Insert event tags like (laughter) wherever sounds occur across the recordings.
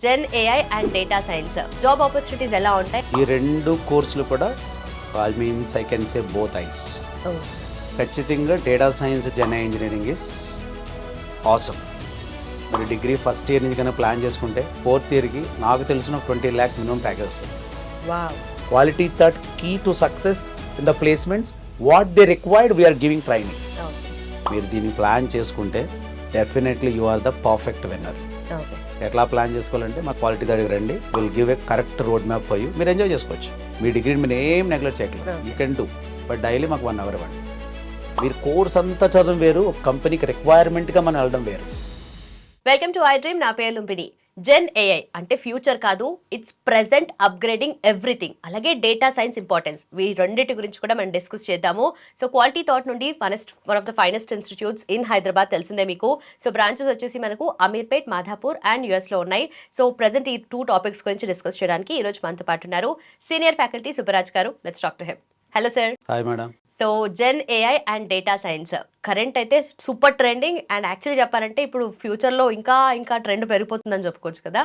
Gen AI and data science job opportunities ఎలా ఉంటాయి? ఈ రెండు కోర్సులు కూడా I means I can say both eyes. ఖచ్చితంగా data science gen engineering is awesome మరి డిగ్రీ ఫస్ట్ ఇయర్ నుంచి కనుక ప్లాన్ చేసుకుంటే ఫోర్త్ ఇయర్కి నాకు తెలిసిన ట్వంటీ ల్యాక్ మినిమం ప్యాకేజ్ వస్తుంది. Quality third key to success in the placements what they required we're giving training మీరు దీన్ని ప్లాన్ చేసుకుంటే definitely you are the perfect winner okay ఎట్లా ప్లాన్ చేసుకోవాలంటే మా క్వాలిటీ దగ్గర రండి. Will give a correct road map for you మీరు enjoy చేసుకోవచ్చు. మీ డిగ్రీ మీరు ఏం నెగ్లెక్ట్ చేయట్లేదు. You can do but daily మాకు వన్ అవర్ ఇవ్వండి. మీరు కోర్స్ అంతా చదవడం వేరు ఒక కంపెనీకి రిక్వైర్మెంట్గా మనం వెళ్ళడం వేరు. వెల్కమ్ టు ఐ డ్రీమ్ నా పేరు లుంపిడి జెన్ ఏఐ అంటే ఫ్యూచర్ కాదు ఇట్స్ ప్రెసెంట్ అప్గ్రేడింగ్ ఎవ్రీథింగ్ అలాగే డేటా సైన్స్ ఇంపార్టెన్స్ ఈ రెండింటి గురించి కూడా మనం డిస్కస్ చేద్దాము. సో క్వాలిటీ థాట్ నుండి finest one of the finest institutes in Hyderabad తెలిసిందే మీకు. సో బ్రాంచెస్ వచ్చేసి మనకు అమీర్పేట్ మాధాపూర్ అండ్ యుఎస్లో ఉన్నాయి. సో ప్రెసెంట్ ఈ టూ టాపిక్స్ గురించి డిస్కస్ చేయడానికి ఈ రోజు మనతో పాటు ఉన్నారు. Senior faculty Subbaraj garu let's talk to him hello sir hi madam so gen AI and data science current అయితే సూపర్ ట్రెండింగ్ అండ్ యాక్చువల్లీ చెప్పాలంటే ఇప్పుడు ఫ్యూచర్లో ఇంకా ఇంకా ట్రెండ్ పెరిగిపోతుందని చెప్పుకోవచ్చు కదా.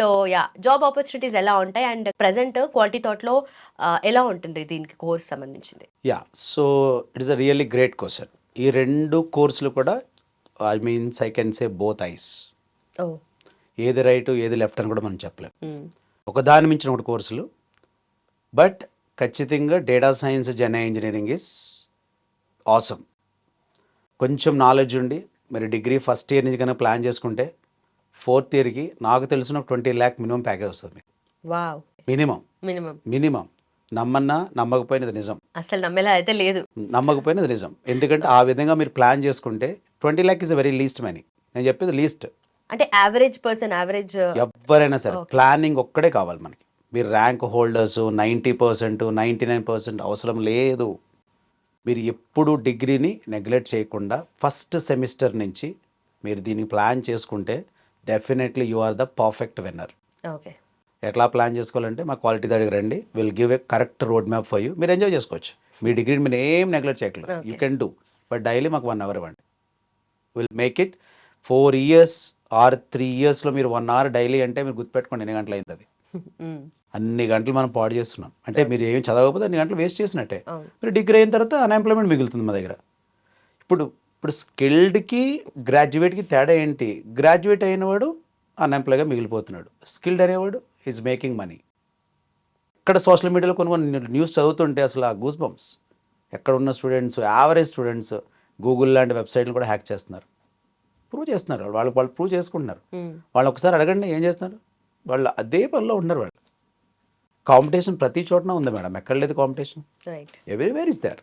సో యా జాబ్ ఆపర్చునిటీస్ ఎలా ఉంటాయి అండ్ ప్రజెంట్ క్వాలిటీ థాట్లో ఎలా ఉంటుంది దీనికి కోర్స్ సంబంధించింది? Yeah so it is a really great question ఈ రెండు కోర్సులు కూడా I means I can say both eyes ఓ ఏది రైట్ ఏది లెఫ్ట్ అని కూడా మనం చెప్పలేం. ఒక దాని మించిన ఒకటి కోర్సులు బట్ ఖచ్చితంగా data science gen engineering is awesome కొంచెం నాలెడ్జ్ ఉండి మీరు డిగ్రీ ఫస్ట్ ఇయర్ నుంచి కనుక ప్లాన్ చేసుకుంటే ఫోర్త్ ఇయర్కి నాకు తెలిసిన ట్వంటీ ల్యాక్ మినిమం ప్యాకేజ్ వస్తుంది మీకు. వావ్ మినిమం మినిమం మినిమం నమ్మన్నా నమ్మకపోయినది నిజం. అసలు నమ్మేలా అయితే లేదు. నమ్మకపోయినది నిజం. ఎందుకంటే ఆ విధంగా మీరు ప్లాన్ చేసుకుంటే twenty lakh is very least money నేను చెప్పేది లీస్ట్ అంటే యావరేజ్ పర్సన్ యావరేజ్ ఎవరైనా సరే. ప్లానింగ్ ఒక్కడే కావాలి మనకి. మీరు rank holders ninety percent ninety nine percent అవసరం లేదు. మీరు ఎప్పుడు డిగ్రీని నెగ్లెక్ట్ చేయకుండా ఫస్ట్ సెమిస్టర్ నుంచి మీరు దీన్ని ప్లాన్ చేసుకుంటే definitely you are the perfect winner okay ఎట్లా ప్లాన్ చేసుకోవాలంటే మా క్వాలిటీ దగ్గర రండి. Will give a correct road map for you మీరు ఎంజాయ్ చేసుకోవచ్చు. మీ డిగ్రీని మీరు ఏం నెగ్లెక్ట్ చేయట్లేదు. You can do but daily మాకు వన్ అవర్ ఇవ్వండి. Will make it four years or three ఇయర్స్లో మీరు వన్ అవర్ డైలీ అంటే మీరు గుర్తుపెట్టుకోండి ఎన్ని గంటలు అయింది అది. అన్ని గంటలు మనం పాడు చేస్తున్నాం. అంటే మీరు ఏం చదవకపోతే అన్ని గంటలు వేస్ట్ చేసినట్టే. మీరు డిగ్రీ అయిన తర్వాత అన్ఎంప్లాయ్మెంట్ మిగులుతుంది మా దగ్గర. ఇప్పుడు ఇప్పుడు స్కిల్డ్కి గ్రాడ్యుయేట్కి తేడా ఏంటి? గ్రాడ్యుయేట్ అయినవాడు అన్ఎంప్లాయ్గా మిగిలిపోతున్నాడు. స్కిల్డ్ అనేవాడు ఈజ్ మేకింగ్ మనీ ఎక్కడ సోషల్ మీడియాలో కొన్ని కొన్ని న్యూస్ చదువుతుంటే అసలు ఆ గూస్ బంప్స్ ఎక్కడ ఉన్న స్టూడెంట్స్ యావరేజ్ స్టూడెంట్స్ గూగుల్ లాంటి వెబ్సైట్లు కూడా హ్యాక్ చేస్తున్నారు. ప్రూవ్ చేస్తున్నారు. వాళ్ళు వాళ్ళు ప్రూవ్ చేసుకుంటున్నారు. వాళ్ళు ఒకసారి అడగండి ఏం చేస్తున్నారు? వాళ్ళు అదే పనిలో ఉన్నారు వాళ్ళు కాంపిటీషన్ ప్రతి చోటన ఉంది మేడం. ఎక్కడ లేదు competition everywhere is there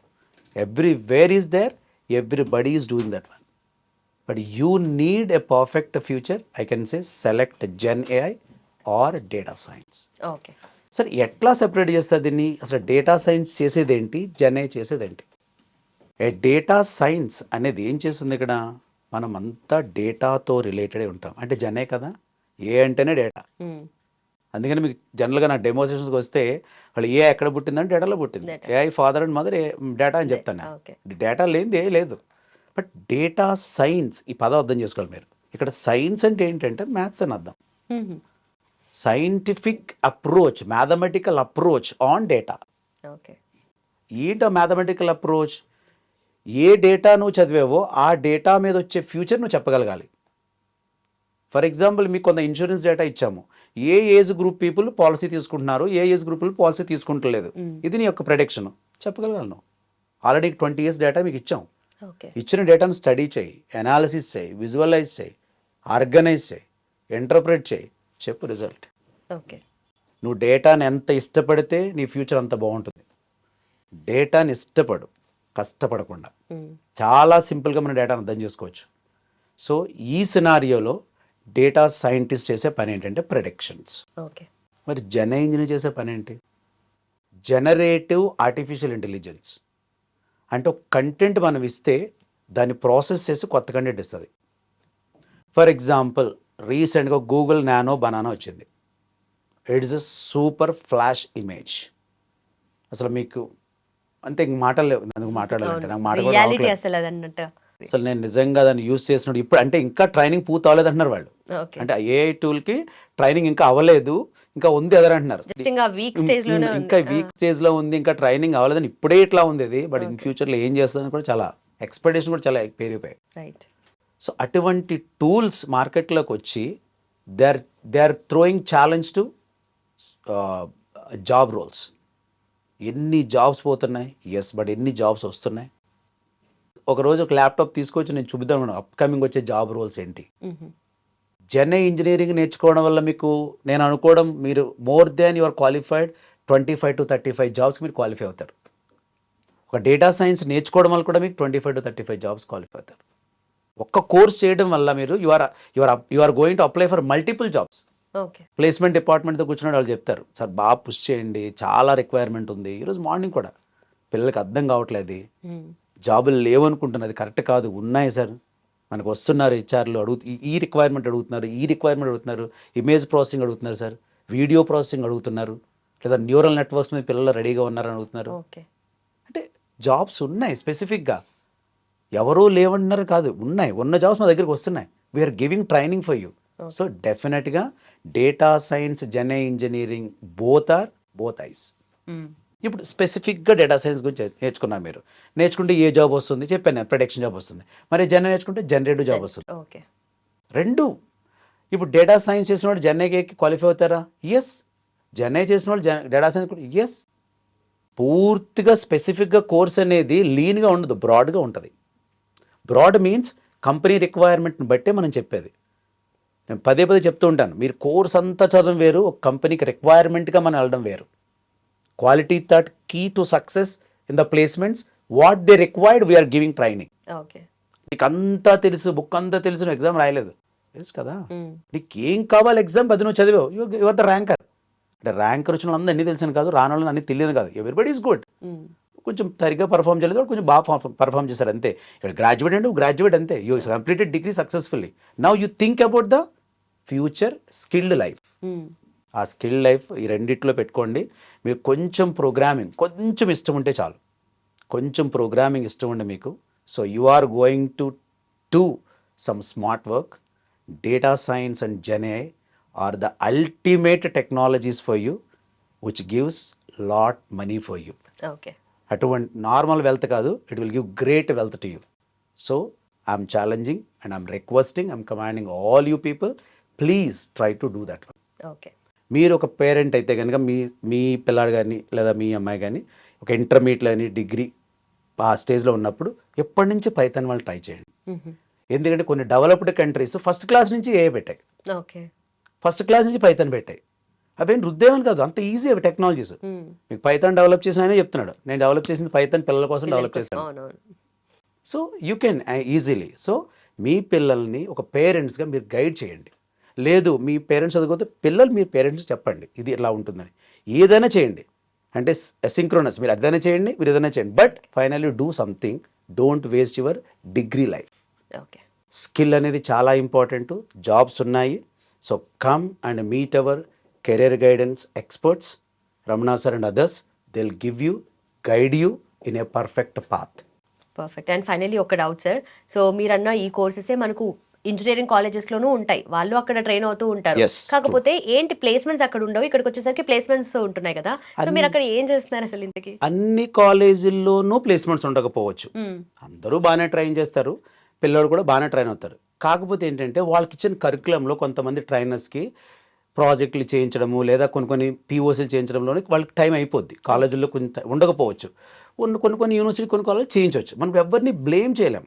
everywhere is there everybody is doing that one but you need a perfect future I can say select Gen AI or data science okay సరే ఎట్లా సెపరేట్ చేస్తారు దీన్ని? అసలు data science చేసేదేంటి జెన్ ఏ చేసేదేంటి ఏ data science అనేది ఏం చేస్తుంది ఇక్కడ? మనం అంతా డేటాతో రిలేటెడ్ ఉంటాం. అంటే జనే కదా? ఏ అంటేనే డేటా. అందుకని మీకు జనరల్గా నా డెమోన్స్ట్రేషన్స్కి వస్తే వాళ్ళు ఏ ఎక్కడ పుట్టిందంటే డేటాలో పుట్టింది. AI father and mother data అని చెప్తాను డేటా లేనిది ఏ లేదు. బట్ డేటా సైన్స్ ఈ పదం అర్థం చేసుకోవాలి మీరు. ఇక్కడ సైన్స్ అంటే ఏంటంటే మ్యాథ్స్ అని అర్థం. Scientific approach mathematical approach on data. Okay. ఏంటో మ్యాథమెటికల్ అప్రోచ్? ఏ డేటా నువ్వు చదివావో ఆ డేటా మీద వచ్చే ఫ్యూచర్ నువ్వు చెప్పగలగాలి. ఫర్ ఎగ్జాంపుల్ మీకు కొంత ఇన్సూరెన్స్ డేటా ఇచ్చాము. ఏ ఏజ్ గ్రూప్ పీపుల్ పాలసీ తీసుకుంటున్నారు? ఏ ఏజ్ గ్రూప్ పీపుల్ పాలసీ తీసుకుంటలేదు? ఇది నీ యొక్క ప్రొడక్షన్. చెప్పగలగాలి నువ్వు. ఆల్రెడీ ట్వంటీ ఇయర్స్ డేటా మీకు ఇచ్చాం ఇచ్చిన డేటాను స్టడీ చేయి అనాలిసిస్ చేయి విజువలైజ్ చేయి ఆర్గనైజ్ చేయి ఇంటర్ప్రెట్ చేయి. చెప్పు రిజల్ట్. ఓకే. నువ్వు డేటాని ఎంత ఇష్టపడితే నీ ఫ్యూచర్ అంత బాగుంటుంది. డేటాని ఇష్టపడు కష్టపడకుండా. చాలా సింపుల్గా మన డేటాను అర్థం చేసుకోవచ్చు. సో ఈ సినారియోలో డేటా సైంటిస్ట్ చేసే పని ఏంటంటే ప్రొడక్షన్స్ ఓకే. మరి జన ఇంజనీర్ చేసే పని ఏంటి? జనరేటివ్ ఆర్టిఫిషియల్ ఇంటెలిజెన్స్ అంటే ఒక కంటెంట్ మనం ఇస్తే దాన్ని ప్రాసెస్ చేసి కొత్త కంటెంట్ ఇస్తుంది. ఫర్ ఎగ్జాంపుల్ రీసెంట్గా గూగుల్ నానో బనానా వచ్చింది. It's a super flash image అసలు మీకు అంతే ఇంక మాటలు లేవు. మాట్లాడాలంటే? నాకు మాట కూడా అది అసలు నేను నిజంగా దాన్ని యూస్ చేసినప్పుడు ఇప్పుడు అంటే ఇంకా ట్రైనింగ్ పూర్తి అవ్వలేదు అంటున్నారు వాళ్ళు. అంటే ఏఐ టూల్కి ట్రైనింగ్ ఇంకా అవ్వలేదు ఇంకా ఉంది అదే అంటున్నారు. ఇంకా వీక్ స్టేజ్లో ఉంది ఇంకా ట్రైనింగ్ అవ్వలేదని ఇప్పుడే ఇట్లా ఉంది అది. But in. ఫ్యూచర్లో ఏం చేస్తుందని కూడా చాలా ఎక్స్పెక్టేషన్ కూడా చాలా పెరిగిపోయాయి. రైట్ సో అటువంటి టూల్స్ మార్కెట్లోకి వచ్చి they are they are throwing challenge to job roles ఎన్ని జాబ్స్ పోతున్నాయి? ఎస్ బట్ ఎన్ని జాబ్స్ వస్తున్నాయి? ఒకరోజు ఒక ల్యాప్టాప్ తీసుకొచ్చి నేను చూపిద్దాం అప్కమింగ్ వచ్చే జాబ్ రోల్స్ ఏంటి? జెన్ఐ ఇంజనీరింగ్ నేర్చుకోవడం వల్ల మీకు నేను అనుకోవడం మీరు more than your qualified twenty five to thirty five జాబ్స్కి మీరు క్వాలిఫై అవుతారు. ఒక డేటా సైన్స్ నేర్చుకోవడం వల్ల కూడా మీకు twenty five to thirty five jobs qualify అవుతారు. ఒక్క కోర్స్ చేయడం వల్ల మీరు you are you are you are going to apply for multiple jobs okay. Placement డిపార్ట్మెంట్తో కూర్చున్న వాళ్ళు చెప్తారు సార్ బాగా పుష్ చేయండి చాలా రిక్వైర్మెంట్ ఉంది. ఈరోజు మార్నింగ్ కూడా పిల్లలకి అర్థం కావట్లేదు. జాబులు లేవనుకుంటున్నది కరెక్ట్ కాదు ఉన్నాయి సార్. మనకు వస్తున్నారు హెచ్ఆర్లు అడుగు ఈ- రిక్వైర్మెంట్ అడుగుతున్నారు ఈ రిక్వైర్మెంట్ అడుగుతున్నారు ఇమేజ్ ప్రాసెసింగ్ అడుగుతున్నారు సార్ వీడియో ప్రాసెసింగ్ అడుగుతున్నారు లేదా న్యూరల్ నెట్వర్క్స్ మీద పిల్లలు రెడీగా ఉన్నారని అడుగుతున్నారు. ఓకే. అంటే జాబ్స్ ఉన్నాయి స్పెసిఫిక్గా ఎవరూ లేవన్నారు కాదు ఉన్నాయి. ఉన్న జాబ్స్ మా దగ్గరికి వస్తున్నాయి. We're giving training for you. So డెఫినెట్గా data science gen AI engineering both are both eyes ఇప్పుడు స్పెసిఫిక్గా డేటా సైన్స్ గురించి నేర్చుకున్నారు మీరు. నేర్చుకుంటే ఏ జాబ్ వస్తుంది? చెప్పాను ప్రొడక్షన్ జాబ్ వస్తుంది. మరి జెన్ నేర్చుకుంటే జనరేటివ్ జాబ్ వస్తుంది. ఓకే రెండు ఇప్పుడు డేటా సైన్స్ చేసిన వాళ్ళు జెన్ఐకి క్వాలిఫై అవుతారా? ఎస్ జెన్ఐ చేసిన వాళ్ళు డేటా సైన్స్ కూడా ఎస్ పూర్తిగా స్పెసిఫిక్గా కోర్స్ అనేది లీన్గా ఉండదు బ్రాడ్గా ఉంటుంది. బ్రాడ్ మీన్స్ కంపెనీ రిక్వైర్మెంట్ని బట్టే మనం చెప్పేది. నేను పదే పదే చెప్తూ ఉంటాను. మీరు కోర్స్ అంతా చదవడం వేరు ఒక కంపెనీకి రిక్వైర్మెంట్గా మనం వెళ్ళడం వేరు. Quality Thought key to success in the placements what they required we're giving training. నీకు అంతా తెలుసు బుక్ అంతా తెలుసు నువ్వు ఎగ్జామ్ రాయలేదు. తెలుసు కదా? నీకు ఏం కావాలి ఎగ్జామ్? అది నువ్వు చదివావు. Your the ranker. అంటే ర్యాంకర్ వచ్చిన వాళ్ళందరూ అన్ని తెలిసిన కాదు రాని వాళ్ళని అన్ని తెలియదు కాదు. ఎవ్రీబడి ఈస్ గుడ్ కొంచెం సరిగ్గా పర్ఫామ్ చేయలేదు కొంచెం బాగా పర్ఫామ్ చేశారు అంతే. ఇక్కడ గ్రాడ్యుయేట్ అంటే గ్రాడ్యుయేట్ అంతే. You completed degree successfully now you think about the future skilled life ఆ స్కిల్ లైఫ్ ఈ రెండిట్లో పెట్టుకోండి. మీకు కొంచెం ప్రోగ్రామింగ్ కొంచెం ఇష్టం ఉంటే చాలు. కొంచెం ప్రోగ్రామింగ్ ఇష్టం ఉండే మీకు. So you are going to do some smart work. Data science and gen AI are the ultimate technologies for you which gives lot money for you. Okay. అటువంటి నార్మల్ వెల్త్ కాదు. It will give great wealth to you. So I'm challenging and I'm requesting I'm commanding all you people please try to do that okay. మీరు ఒక parent అయితే కనుక మీ మీ పిల్లాడు కానీ లేదా మీ అమ్మాయి కానీ ఒక ఇంటర్మీడియట్ అని డిగ్రీ ఆ స్టేజ్లో ఉన్నప్పుడు ఎప్పటి నుంచి పైథాన్ వాళ్ళు ట్రై చేయండి. ఎందుకంటే కొన్ని డెవలప్డ్ కంట్రీస్ ఫస్ట్ క్లాస్ నుంచి ఏ పెట్టాయి. ఓకే. ఫస్ట్ క్లాస్ నుంచి పైథాన్ పెట్టాయి. అవేం రుద్దేమని కాదు అంత ఈజీ అవి టెక్నాలజీస్. మీకు పైథాన్ డెవలప్ చేసిన ఆయనే చెప్తున్నాడు. నేను డెవలప్ చేసింది పైథాన్ పిల్లల కోసం డెవలప్ చేశాను. So you can easily. So మీ పిల్లల్ని ఒక పేరెంట్స్గా మీరు గైడ్ చేయండి. లేదు మీ పేరెంట్స్ చదువుకోతే పిల్లలు మీ పేరెంట్స్ చెప్పండి. ఇది ఇలా ఉంటుందని. ఏదైనా చేయండి. అంటే సింక్రోనస్ మీరు అదైనా చేయండి మీరు ఏదైనా చేయండి. But finally do something don't waste your degree life okay skill అనేది చాలా ఇంపార్టెంట్ జాబ్స్ ఉన్నాయి. So come and meet our career guidance experts Ramana sir and others they'll give you guide you in a perfect path perfect and finally ఒక doubt sir so మీరన్న ఈ కోర్సెసే మనకు engineering colleges లోనూ ఉంటాయి. వాళ్ళు అక్కడ train అవుతూ ఉంటారు. కాకపోతే ఏంటి ప్లేస్మెంట్స్ అక్కడ ఉండవు. ఇక్కడికి వచ్చేసరికి ప్లేస్మెంట్స్ ఉంటున్నాయి కదా. సో మీరు అక్కడ ఏం చేస్తున్నారు అసలు ఇంతకి? అన్ని కాలేజీల్లోనూ ప్లేస్మెంట్స్ ఉండకపోవచ్చు. అందరూ బాగానే ట్రైన్ చేస్తారు. పిల్లలు కూడా బాగానే ట్రైన్ అవుతారు. కాకపోతే ఏంటంటే వాళ్ళకి ఇచ్చిన కరికులంలో కొంతమంది ట్రైనర్స్కి ప్రాజెక్టులు చేయించడము లేదా కొన్ని కొన్ని పీఓసీలు చేయించడంలోనే వాళ్ళకి టైం అయిపోద్ది. కాలేజీల్లో కొంత ఉండకపోవచ్చు. ఉన్న కొన్ని కొన్ని యూనివర్సిటీ కొన్ని కాలేజ్ చేయించవచ్చు. మనం ఎవరిని బ్లేమ్ చేయలేం.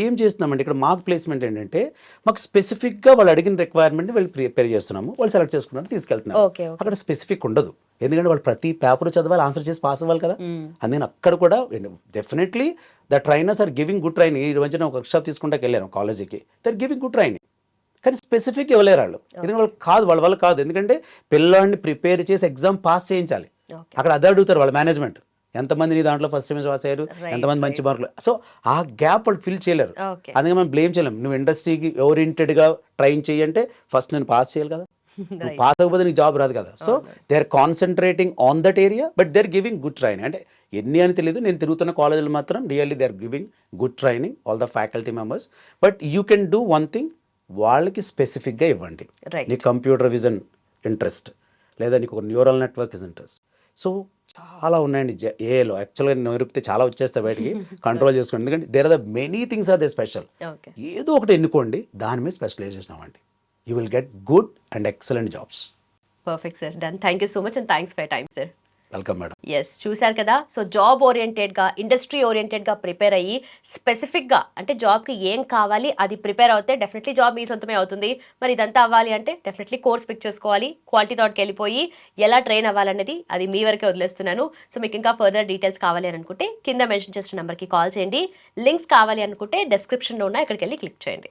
ఏం చేస్తున్నామంటే ఇక్కడ మాకు ప్లేస్మెంట్ ఏంటంటే మాకు స్పెసిఫిక్గా వాళ్ళు అడిగిన రిక్వైర్మెంట్ వాళ్ళు ప్రిపేర్ చేస్తున్నాము వాళ్ళు సెలెక్ట్ చేసుకున్నారు తీసుకెళ్తున్నారు. అక్కడ స్పెసిఫిక్ ఉండదు. ఎందుకంటే వాళ్ళు ప్రతి పేపర్ చదవాలి ఆన్సర్ చేసి పాస్ అవ్వాలి కదా. అందుకని అక్కడ కూడా definitely the trainers are giving good training ఈ మధ్యన ఒక వర్క్షాప్ తీసుకుంటే వెళ్ళాను కాలేజీకి దర్ గివింగ్ గుడ్ ట్రైనింగ్ కానీ స్పెసిఫిక్ ఇవ్వలేరు వాళ్ళు. ఎందుకంటే వాళ్ళు కాదు వాళ్ళ వల్ల కాదు. ఎందుకంటే పిల్లాడిని ప్రిపేర్ చేసి ఎగ్జామ్ పాస్ చేయించాలి. అక్కడ అదే అడుగుతారు వాళ్ళ మేనేజ్మెంట్ ఎంతమంది నీ దాంట్లో ఫస్ట్ సెమిస్టర్ పాస్ అయ్యారు? ఎంతమంది మంచి. మార్కులు? సో ఆ గ్యాప్ వాళ్ళు ఫిల్ చేయలేరు. అందుకే మనం బ్లేమ్ చేయలేం. నువ్వు ఇండస్ట్రీకి ఓరియంటెడ్గా ట్రైన్ చేయంటే ఫస్ట్ నేను పాస్ చేయాలి కదా. (laughs) నువ్వు పాస్ అవ్వకపోతే నీకు జాబ్ రాదు కదా. So they are concentrating on that area but they are giving good training అంటే ఎన్ని అని తెలియదు నేను తిరుగుతున్న కాలేజీలు మాత్రం really they are giving good training all the faculty members but you can do one thing వాళ్ళకి స్పెసిఫిక్గా ఇవ్వండి. నీ కంప్యూటర్ విజన్ ఇంట్రెస్ట్ లేదా నీకు ఒక neural network is interest so చాలా ఉన్నాయండి. ఏలో యాక్చువల్గా నేర్పితే చాలా వచ్చేస్తాయి బయటికి. (laughs) (laughs) కంట్రోల్ చేసుకోండి. ఎందుకంటే there are the many things are the special. ఏదో ఒకటి ఎన్నుకోండి దాని మీద స్పెషలైజేషన్ అవ్వండి you will get good and excellent jobs. Perfect sir. Done. Thank you so much and thanks for time sir. Welcome madam yes చూశారు కదా? So job ఓరియంటెడ్గా ఇండస్ట్రీ ఓరియంటెడ్గా ప్రిపేర్ అయ్యి స్పెసిఫిక్గా అంటే జాబ్కి ఏం కావాలి అది ప్రిపేర్ అవుతే డెఫినెట్లీ జాబ్ మీ సొంతమే అవుతుంది. మరి ఇదంతా అవ్వాలి అంటే డెఫినెట్లీ కోర్స్ పిక్ చేసుకోవాలి క్వాలిటీ తోటికి వెళ్ళిపోయి ఎలా ట్రైన్ అవ్వాలనేది అది మీ వరకే వదిలేస్తున్నాను. సో మీకు ఇంకా ఫర్దర్ డీటెయిల్స్ కావాలి అని అనుకుంటే కింద మెన్షన్ చేసిన నెంబర్కి కాల్ చేయండి. లింక్స్ కావాలి అనుకుంటే డెస్క్రిప్షన్లో ఉన్న ఇక్కడికి వెళ్ళి క్లిక్ చేయండి.